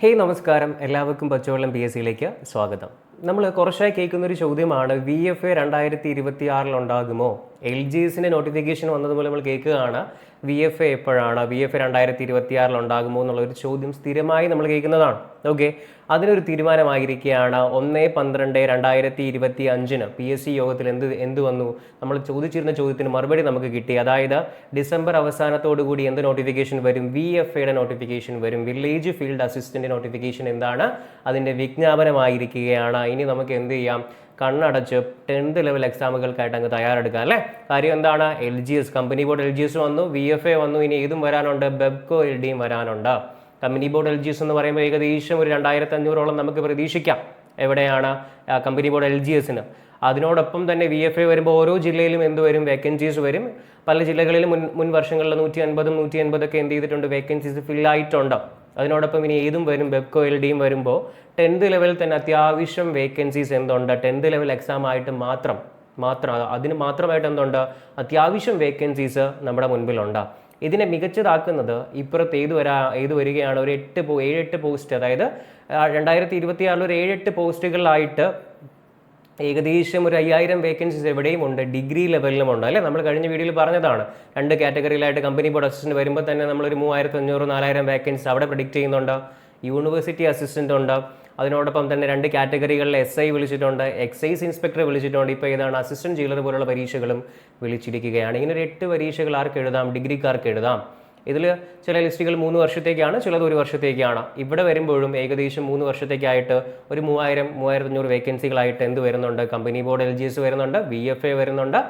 Hey നമസ്കാരം. എല്ലാവർക്കും പച്ചവെള്ളം പി എസ് സിയിലേക്ക് സ്വാഗതം. നമ്മൾ കുറച്ചായി കേൾക്കുന്നൊരു ചോദ്യമാണ് വി എഫ് എ രണ്ടായിരത്തി ഇരുപത്തി എൽ ജി എസിന്റെ നോട്ടിഫിക്കേഷൻ വന്നതുപോലെ നമ്മൾ കേൾക്കുകയാണ്. വി എഫ് എ എപ്പോഴാണ്? വി എഫ് എ രണ്ടായിരത്തി ഇരുപത്തി ആറിൽ ഉണ്ടാകുമോ എന്നുള്ള ഒരു ചോദ്യം സ്ഥിരമായി നമ്മൾ കേൾക്കുന്നതാണ്. ഓക്കെ അതിനൊരു തീരുമാനമായിരിക്കുകയാണ്. ഒന്ന് പന്ത്രണ്ട് രണ്ടായിരത്തി ഇരുപത്തി അഞ്ചിന് പി എസ് സി യോഗത്തിൽ എന്ത് എന്ത് വന്നു? നമ്മൾ ചോദിച്ചിരുന്ന ചോദ്യത്തിന് മറുപടി നമുക്ക് കിട്ടി. അതായത് ഡിസംബർ അവസാനത്തോടു കൂടി എന്ത് നോട്ടിഫിക്കേഷൻ വരും? വി എഫ് എയുടെ നോട്ടിഫിക്കേഷൻ വരും. വില്ലേജ് ഫീൽഡ് അസിസ്റ്റന്റ് നോട്ടിഫിക്കേഷൻ എന്താണ്? അതിന്റെ വിജ്ഞാപനമായിരിക്കുകയാണ്. ഇനി നമുക്ക് എന്ത് ചെയ്യാം? കണ്ണടച്ച് ടെൻത്ത് ലെവൽ എക്സാമുകൾക്കായിട്ട് അങ്ങ് തയ്യാറെടുക്കുക അല്ലേ? കാര്യം എന്താണ്? L G S company board L G S വന്നു വി എഫ് എ വന്നു ഇനി ഏതും വരാനുണ്ട് ബെബ്കോ എൽ ഡിയും വരാനുണ്ട്. Company board L G S എന്ന് പറയുമ്പോൾ ഏകദേശം ഒരു രണ്ടായിരത്തി അഞ്ഞൂറോളം നമുക്ക് പ്രതീക്ഷിക്കാം എവിടെയാണ് കമ്പനി ബോർഡ് എൽ ജി എസിന് അതിനോടൊപ്പം തന്നെ വി എഫ് എ വരുമ്പോൾ ഓരോ ജില്ലയിലും എന്ത് വരും? വേക്കൻസീസ് വരും. പല ജില്ലകളിലും മുൻ മുൻ വർഷങ്ങളിൽ നൂറ്റി അൻപതും നൂറ്റി അൻപതൊക്കെ എന്ത് ചെയ്തിട്ടുണ്ട്? വേക്കൻസീസ് ഫില്ലായിട്ടുണ്ട്. അതിനോടൊപ്പം ഇനി ഏതും വരും ബെപ്കോ എൽ ഡിയും വരുമ്പോൾ ടെൻത്ത് ലെവലിൽ തന്നെ അത്യാവശ്യം വേക്കൻസീസ് എന്തുണ്ട്? ടെൻത്ത് ലെവൽ എക്സാം ആയിട്ട് മാത്രം മാത്രം അതിന് മാത്രമായിട്ട് എന്തുണ്ട്? അത്യാവശ്യം വേക്കൻസീസ് നമ്മുടെ മുൻപിലുണ്ട്. ഇതിനെ മികച്ചതാക്കുന്നത് ഇപ്പുറത്ത് ഏത് വരാ ഏത് വരികയാണ്? ഒരു എട്ട് പോ ഏഴെട്ട് പോസ്റ്റ് അതായത് രണ്ടായിരത്തി ഇരുപത്തി ആറിൽ ഒരു ഏഴെട്ട് പോസ്റ്റുകളിലായിട്ട് ഏകദേശം ഒരു അയ്യായിരം വേക്കൻസീസ് എവിടെയും ഉണ്ട്. ഡിഗ്രി ലെവലിലും ഉണ്ട്. അല്ലേ? നമ്മൾ കഴിഞ്ഞ വീഡിയോയിൽ പറഞ്ഞതാണ്. രണ്ട് കാറ്റഗറിയിലായിട്ട് കമ്പനി ബോർഡ് അസിസ്റ്റന്റ് വരുമ്പോൾ തന്നെ നമ്മളൊരു മൂവായിരത്തി അഞ്ഞൂറ് നാലായിരം വേക്കൻസ് അവിടെ പ്രഡിക്റ്റ് ചെയ്യുന്നുണ്ട്. യൂണിവേഴ്സിറ്റി അസിസ്റ്റന്റ് ഉണ്ട്. അതിനോടൊപ്പം തന്നെ രണ്ട് കാറ്റഗറികളിൽ എസ് ഐ വിളിച്ചിട്ടുണ്ട്. എക്സൈസ് ഇൻസ്പെക്ടർ വിളിച്ചിട്ടുണ്ട്. ഇപ്പോൾ ഏതാണ്? അസിസ്റ്റന്റ് ജയിലർ പോലുള്ള പരീക്ഷകളും വിളിച്ചിരിക്കുകയാണ്. ഇങ്ങനെ ഒരു എട്ട് പരീക്ഷകൾ ആർക്ക് എഴുതാം? ഡിഗ്രിക്കാർക്ക് എഴുതാം. ഇതിൽ ചില ലിസ്റ്റുകൾ മൂന്ന് വർഷത്തേക്കാണ് ചിലത് ഒരു വർഷത്തേക്കാണ്. ഇവിടെ വരുമ്പോഴും ഏകദേശം മൂന്ന് വർഷത്തേക്കായിട്ട് ഒരു മൂവായിരം മൂവായിരത്തി അഞ്ഞൂറ് വേക്കൻസികളായിട്ട് എന്ത് വരുന്നുണ്ട്? Company board L G S വരുന്നുണ്ട് വി എഫ് എ വരുന്നുണ്ട്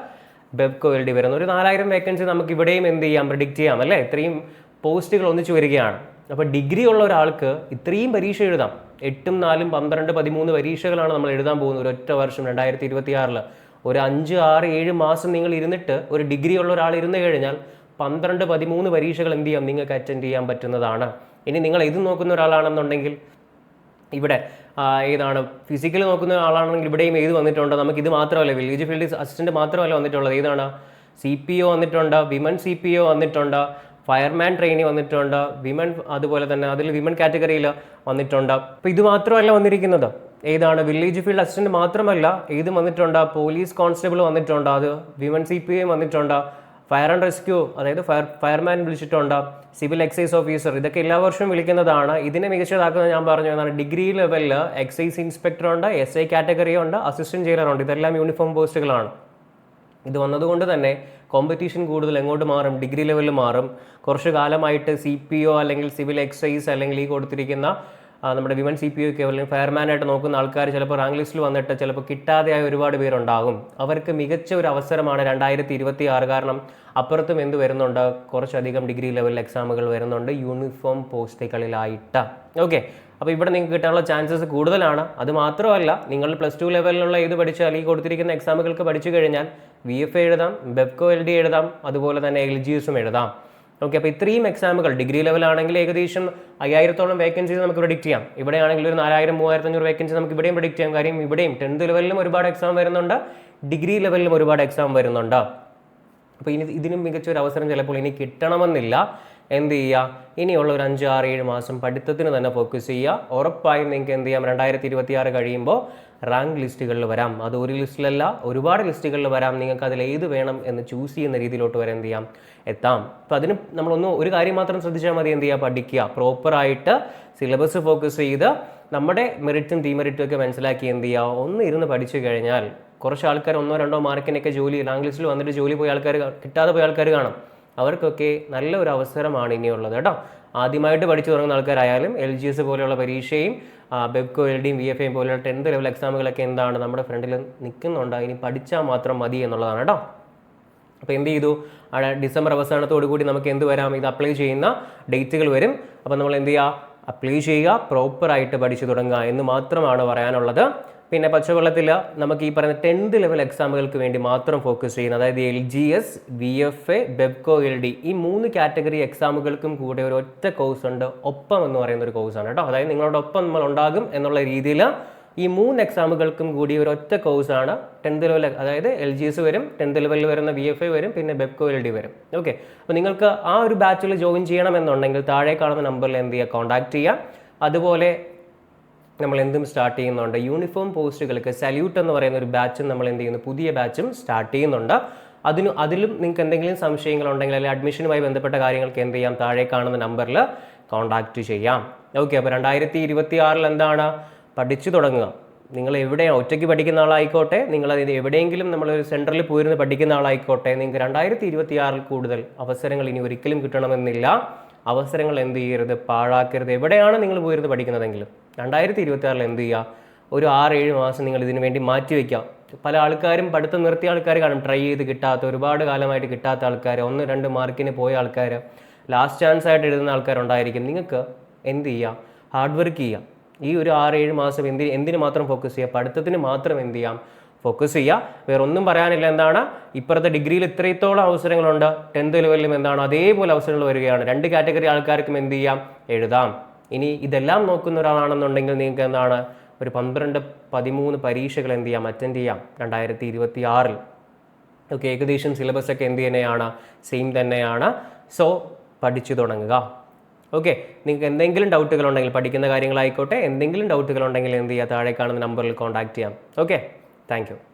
ബെബ്കോ എൽ ഡി വരുന്നു ഒരു നാലായിരം വേക്കൻസി നമുക്ക് ഇവിടെയും എന്ത് ചെയ്യാം? പ്രിഡിക്റ്റ് ചെയ്യാം അല്ലേ? ഇത്രയും പോസ്റ്റുകൾ ഒന്നിച്ചു വരികയാണ്. അപ്പോൾ ഡിഗ്രി ഉള്ള ഒരാൾക്ക് ഇത്രയും പരീക്ഷ എഴുതാം. എട്ടും നാലും പന്ത്രണ്ട് പതിമൂന്ന് പരീക്ഷകളാണ് നമ്മൾ എഴുതാൻ പോകുന്നത് ഒരു ഒറ്റ വർഷം രണ്ടായിരത്തി ഇരുപത്തിയാറിൽ ഒരു അഞ്ച് ആറ് ഏഴ് മാസം നിങ്ങൾ ഇരുന്നിട്ട് ഒരു ഡിഗ്രി ഉള്ള ഒരാൾ ഇരുന്ന് കഴിഞ്ഞാൽ പന്ത്രണ്ട് പതിമൂന്ന് പരീക്ഷകൾ എന്ത് ചെയ്യാം? നിങ്ങൾക്ക് അറ്റൻഡ് ചെയ്യാൻ പറ്റുന്നതാണ്. ഇനി നിങ്ങൾ ഇത് നോക്കുന്ന ഒരാളാണെന്നുണ്ടെങ്കിൽ ഇവിടെ ഏതാണ് ഫിസിക്കൽ നോക്കുന്ന ആളാണെങ്കിൽ ഇവിടെയും ഏത് വന്നിട്ടുണ്ട്? നമുക്ക് ഇത് മാത്രമല്ല വില്ലേജ് ഫീൽഡ് അസിസ്റ്റന്റ് മാത്രമല്ല വന്നിട്ടുള്ളത്. ഏതാണ്? സി പി ഒ വന്നിട്ടുണ്ട് വിമൻ സി പി ഒ വന്നിട്ടുണ്ട് ഫയർമാൻ ട്രെയിനി വന്നിട്ടുണ്ട് വിമൻ അതുപോലെ തന്നെ അതിൽ വിമൻ കാറ്റഗറിയിൽ വന്നിട്ടുണ്ട്. അപ്പോൾ ഇത് മാത്രമല്ല വന്നിരിക്കുന്നത്. ഏതാണ്? വില്ലേജ് ഫീൽഡ് അസിസ്റ്റന്റ് മാത്രമല്ല ഏത് വന്നിട്ടുണ്ട് പോലീസ് കോൺസ്റ്റബിൾ വന്നിട്ടുണ്ട് അത് വിമൻ സി പി ഐ വന്നിട്ടുണ്ട് ഫയർ ആൻഡ് റെസ്ക്യൂ അതായത് ഫയർ ഫയർമാൻ വിളിച്ചിട്ടുണ്ട് സിവിൽ എക്സൈസ് ഓഫീസർ ഇതൊക്കെ എല്ലാ വർഷവും വിളിക്കുന്നതാണ്. ഇതിനെ മികച്ചതാക്കുന്നത് ഞാൻ പറഞ്ഞു എന്നാണ്. ഡിഗ്രി ലെവലിൽ എക്സൈസ് ഇൻസ്പെക്ടർ ഉണ്ട് എസ് ഐ കാറ്റഗറി ഉണ്ട് അസിസ്റ്റന്റ് ജയിലർ ഉണ്ട്. ഇതെല്ലാം യൂണിഫോം പോസ്റ്റുകളാണ്. ഇത് വന്നതുകൊണ്ട് തന്നെ കോമ്പറ്റീഷൻ കൂടുതൽ എങ്ങോട്ട് മാറും? ഡിഗ്രി ലെവലിൽ മാറും. കുറച്ച് കാലമായിട്ട് സി പി ഒ അല്ലെങ്കിൽ സിവിൽ എക്സൈസ് അല്ലെങ്കിൽ ഈ കൊടുത്തിരിക്കുന്ന നമ്മുടെ വിമൻ സി പി ഒക്കെ അല്ലെങ്കിൽ ഫയർമാനായിട്ട് നോക്കുന്ന ആൾക്കാർ ചിലപ്പോൾ റാങ്ക് ലിസ്റ്റിൽ വന്നിട്ട് ചിലപ്പോൾ കിട്ടാതെയായ ഒരുപാട് പേരുണ്ടാകും. അവർക്ക് മികച്ച ഒരു അവസരമാണ് രണ്ടായിരത്തി ഇരുപത്തി ആറ് കാരണം അപ്പുറത്തും എന്ത് വരുന്നുണ്ട്? കുറച്ചധികം ഡിഗ്രി ലെവൽ എക്സാമുകൾ വരുന്നുണ്ട്. യൂണിഫോം പോസ്റ്റുകളിലായിട്ട്. ഓക്കെ. അപ്പോൾ ഇവിടെ നിങ്ങൾക്ക് കിട്ടാനുള്ള ചാൻസസ് കൂടുതലാണ്. അത് മാത്രമല്ല നിങ്ങൾ പ്ലസ് ടു ലെവലിലുള്ള ഏത് പഠിച്ചാൽ ഈ കൊടുത്തിരിക്കുന്ന എക്സാമുകൾക്ക് പഠിച്ചു കഴിഞ്ഞാൽ വി എഫ് എഴുതാം ബെബ്കോ എൽ ഡി എഴുതാം അതുപോലെ തന്നെ എൽ ജി എസും എഴുതാം. ഓക്കെ അപ്പോൾ ഇത്രയും എക്സാമുകൾ ഡിഗ്രി ലെവലാണെങ്കിൽ ഏകദേശം അയ്യായിരത്തോളം വേക്കൻസീസ് നമുക്ക് പ്രഡിക്റ്റ് ചെയ്യാം. ഇവിടെ ആണെങ്കിൽ ഒരു നാലായിരം മൂവായിരത്തി അഞ്ഞൂറ് വേക്കൻസി നമുക്ക് ഇവിടെയും പ്രഡിക്റ്റ് ചെയ്യാം. കാര്യം ഇവിടെയും ടെൻത്ത് ലെവലിലും ഒരുപാട് എക്സാം വരുന്നുണ്ട്. ഡിഗ്രി ലെവലിലും ഒരുപാട് എക്സാം വരുന്നുണ്ട്. അപ്പോൾ ഇനി ഇതിനും മികച്ച ഒരു അവസരം ചിലപ്പോൾ ഇനി കിട്ടണമെന്നില്ല. എന്ത് ചെയ്യുക? ഇനിയുള്ള ഒരു അഞ്ച് ആറ് ഏഴ് മാസം പഠിത്തത്തിന് തന്നെ ഫോക്കസ് ചെയ്യുക. ഉറപ്പായും നിങ്ങൾക്ക് എന്ത് ചെയ്യാം? രണ്ടായിരത്തി ഇരുപത്തി കഴിയുമ്പോൾ റാങ്ക് ലിസ്റ്റുകളിൽ വരാം. അത് ഒരു ലിസ്റ്റിലല്ല ഒരുപാട് ലിസ്റ്റുകളിൽ വരാം. നിങ്ങൾക്ക് അതിൽ ഏത് വേണം എന്ന് ചൂസ് ചെയ്യുന്ന രീതിയിലോട്ട് വരെ എന്ത് ചെയ്യാം? എത്താം. അപ്പം അതിന് നമ്മളൊന്ന് ഒരു കാര്യം മാത്രം ശ്രദ്ധിച്ചാൽ മതി എന്ത് ചെയ്യുക പഠിക്കുക. പ്രോപ്പറായിട്ട് സിലബസ് ഫോക്കസ് ചെയ്ത് നമ്മുടെ മെറിറ്റും ഡീമെറിറ്റും ഒക്കെ മനസ്സിലാക്കി എന്ത് ചെയ്യുക ഒന്ന് ഇരുന്ന് പഠിച്ചു കഴിഞ്ഞാൽ കുറച്ച് ആൾക്കാർ ഒന്നോ രണ്ടോ മാർക്കിനൊക്കെ ജോലി റാങ്ക് ലിസ്റ്റിൽ വന്നിട്ട് ജോലി പോയ ആൾക്കാർ കിട്ടാതെ പോയ ആൾക്കാർ കാണും. അവർക്കൊക്കെ നല്ലൊരു അവസരമാണ് ഇനിയുള്ളത് കേട്ടോ. ആദ്യമായിട്ട് പഠിച്ചു തുടങ്ങുന്ന ആൾക്കാരായാലും എൽ ജി എസ് പോലെയുള്ള പരീക്ഷയും ബെബ്കോ എൽ ഡിയും വി എഫ് എയും പോലെയുള്ള ടെൻത്ത് ലെവൽ എക്സാമുകളൊക്കെ എന്താണ് നമ്മുടെ ഫ്രണ്ടിൽ നിൽക്കുന്നുണ്ട്? ഇനി പഠിച്ചാൽ മാത്രം മതി എന്നുള്ളതാണ് കേട്ടോ. അപ്പോൾ എന്ത് ചെയ്തു? ഡിസംബർ അവസാനത്തോടു കൂടി നമുക്ക് എന്ത് വരാം? ഇത് അപ്ലൈ ചെയ്യുന്ന ഡേറ്റുകൾ വരും. അപ്പോൾ നമ്മൾ എന്ത് ചെയ്യുക? അപ്ലൈ ചെയ്യുക പ്രോപ്പറായിട്ട് പഠിച്ചു തുടങ്ങുക എന്ന് മാത്രമാണ് പറയാനുള്ളത്. പിന്നെ പച്ചവെള്ളത്തിൽ നമുക്ക് ഈ പറയുന്ന ടെൻത്ത് ലെവൽ എക്സാമുകൾക്ക് വേണ്ടി മാത്രം ഫോക്കസ് ചെയ്യുന്ന അതായത് L G S V F A Bevco L D ഈ മൂന്ന് കാറ്റഗറി എക്സാമുകൾക്കും കൂടെ ഒരു ഒറ്റ കോഴ്സ് ഉണ്ട് ഒപ്പം എന്ന് പറയുന്ന ഒരു കോഴ്സാണ് കേട്ടോ. അതായത് നിങ്ങളുടെ ഒപ്പം നമ്മൾ ഉണ്ടാകും എന്നുള്ള രീതിയിൽ ഈ മൂന്ന് എക്സാമുകൾക്കും കൂടി ഒരു ഒറ്റ കോഴ്സാണ് ടെൻത്ത് ലെവൽ അതായത് എൽ ജി എസ് വരും ടെൻത്ത് ലെവലിൽ വരുന്ന വി എഫ് എ വരും പിന്നെ ബെബ്കോ എൽ ഡി വരും. ഓക്കെ അപ്പോൾ നിങ്ങൾക്ക് ആ ഒരു ബാച്ചിൽ ജോയിൻ ചെയ്യണമെന്നുണ്ടെങ്കിൽ താഴെ കാണുന്ന നമ്പറിൽ എന്ത് ചെയ്യുക കോൺടാക്ട് ചെയ്യുക. അതുപോലെ നമ്മൾ എന്തും സ്റ്റാർട്ട് ചെയ്യുന്നുണ്ട് യൂണിഫോം പോസ്റ്റുകൾക്ക് സല്യൂട്ട് എന്ന് പറയുന്ന ഒരു ബാച്ചും നമ്മൾ എന്ത് ചെയ്യുന്നു? പുതിയ ബാച്ചും സ്റ്റാർട്ട് ചെയ്യുന്നുണ്ട്. അതിനു അതിലും നിങ്ങൾക്ക് എന്തെങ്കിലും സംശയങ്ങളുണ്ടെങ്കിൽ അല്ലെങ്കിൽ അഡ്മിഷനുമായി ബന്ധപ്പെട്ട കാര്യങ്ങൾക്ക് എന്ത് ചെയ്യാം? താഴെ കാണുന്ന നമ്പറിൽ കോൺടാക്റ്റ് ചെയ്യാം. ഓക്കെ അപ്പോൾ രണ്ടായിരത്തി ഇരുപത്തി ആറിൽ എന്താണ്? പഠിച്ചു തുടങ്ങുക. നിങ്ങൾ എവിടെ ഒറ്റയ്ക്ക് പഠിക്കുന്ന ആളായിക്കോട്ടെ നിങ്ങൾ അത് എവിടെയെങ്കിലും നമ്മളൊരു സെന്ററിൽ പോയിരുന്ന് പഠിക്കുന്ന ആളായിക്കോട്ടെ നിങ്ങൾക്ക് രണ്ടായിരത്തി ഇരുപത്തി ആറിൽ കൂടുതൽ അവസരങ്ങൾ ഇനി ഒരിക്കലും കിട്ടണമെന്നില്ല. അവസരങ്ങൾ എന്ത് ചെയ്യരുത്? പാഴാക്കരുത്. എവിടെയാണ് നിങ്ങൾ പോയിരുന്ന് പഠിക്കുന്നതെങ്കിലും? രണ്ടായിരത്തി ഇരുപത്തി ആറിൽ എന്ത് ചെയ്യുക? ഒരു ആറ് ഏഴ് മാസം നിങ്ങൾ ഇതിനു വേണ്ടി മാറ്റി വയ്ക്കാം പല ആൾക്കാരും പഠിത്തം നിർത്തിയ ആൾക്കാർ കാണും. ട്രൈ ചെയ്ത് കിട്ടാത്ത ഒരുപാട് കാലമായിട്ട് കിട്ടാത്ത ആൾക്കാർ ഒന്ന് രണ്ട് മാർക്കിന് പോയ ആൾക്കാർ ലാസ്റ്റ് ചാൻസ് ആയിട്ട് എഴുതുന്ന ആൾക്കാരുണ്ടായിരിക്കും. നിങ്ങൾക്ക് എന്ത് ചെയ്യുക? ഹാർഡ് വർക്ക് ചെയ്യാം ഈ ഒരു ആറ് ഏഴ് മാസം എന്തി എന്തിന് മാത്രം ഫോക്കസ് ചെയ്യുക? പഠിത്തത്തിന് മാത്രം എന്ത് ചെയ്യാം? ഫോക്കസ് ചെയ്യുക. വേറെ ഒന്നും പറയാനില്ല. എന്താണ്? ഇപ്പുറത്തെ ഡിഗ്രിയിൽ ഇത്രത്തോളം അവസരങ്ങളുണ്ട്. ടെൻത്ത് ലെവലിലും എന്താണ്? അതേപോലെ അവസരങ്ങൾ വരികയാണ്. രണ്ട് കാറ്റഗറി ആൾക്കാർക്കും എന്ത് ചെയ്യാം? എഴുതാം. ഇനി ഇതെല്ലാം നോക്കുന്ന ഒരാളാണെന്നുണ്ടെങ്കിൽ നിങ്ങൾക്ക് എന്താണ്? ഒരു പന്ത്രണ്ട് പതിമൂന്ന് പരീക്ഷകൾ എന്ത് ചെയ്യാം? അറ്റൻഡ് ചെയ്യാം. രണ്ടായിരത്തി ഇരുപത്തി ആറിൽ ഓക്കെ ഏകദേശം സിലബസ് ഒക്കെ എന്ത് തന്നെയാണ്? സെയിം തന്നെയാണ്. സോ പഠിച്ചു തുടങ്ങുക. ഓക്കെ നിങ്ങൾക്ക് എന്തെങ്കിലും ഡൗട്ടുകൾ ഉണ്ടെങ്കിൽ പഠിക്കുന്ന കാര്യങ്ങളായിക്കോട്ടെ എന്തെങ്കിലും ഡൗട്ടുകൾ ഉണ്ടെങ്കിൽ എന്ത് ചെയ്യുക? താഴെ കാണുന്ന നമ്പറിൽ കോൺടാക്ട് ചെയ്യാം. Okay thank